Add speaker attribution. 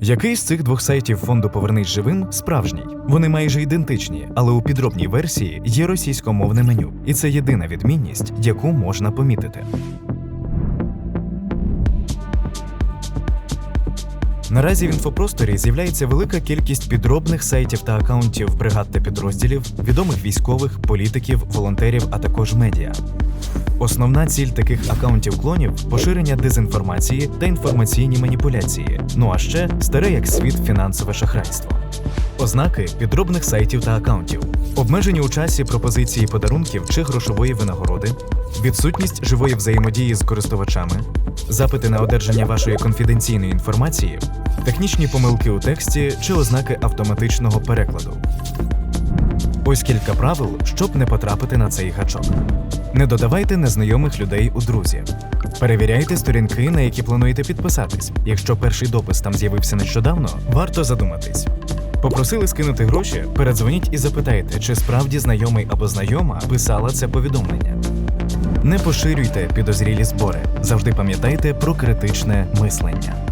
Speaker 1: Який з цих двох сайтів фонду Повернись живим справжній? Вони майже ідентичні, але у підробній версії є російськомовне меню, і це єдина відмінність, яку можна помітити. Наразі в інфопросторі з'являється велика кількість підробних сайтів та акаунтів бригад та підрозділів, відомих військових, політиків, волонтерів, а також медіа. Основна ціль таких акаунтів клонів поширення дезінформації та інформаційні маніпуляції. Ну а ще старе як світ фінансове шахрайство. Ознаки підробних сайтів та акаунтів, обмежені у часі пропозиції подарунків чи грошової винагороди, відсутність живої взаємодії з користувачами, запити на одержання вашої конфіденційної інформації, технічні помилки у тексті чи ознаки автоматичного перекладу. Ось кілька правил, щоб не потрапити на цей гачок. Не додавайте незнайомих людей у друзі. Перевіряйте сторінки, на які плануєте підписатись. Якщо перший допис там з'явився нещодавно, варто задуматись. Попросили скинути гроші, передзвоніть і запитайте, чи справді знайомий або знайома писала це повідомлення. Не поширюйте підозрілі збори. Завжди пам'ятайте про критичне мислення.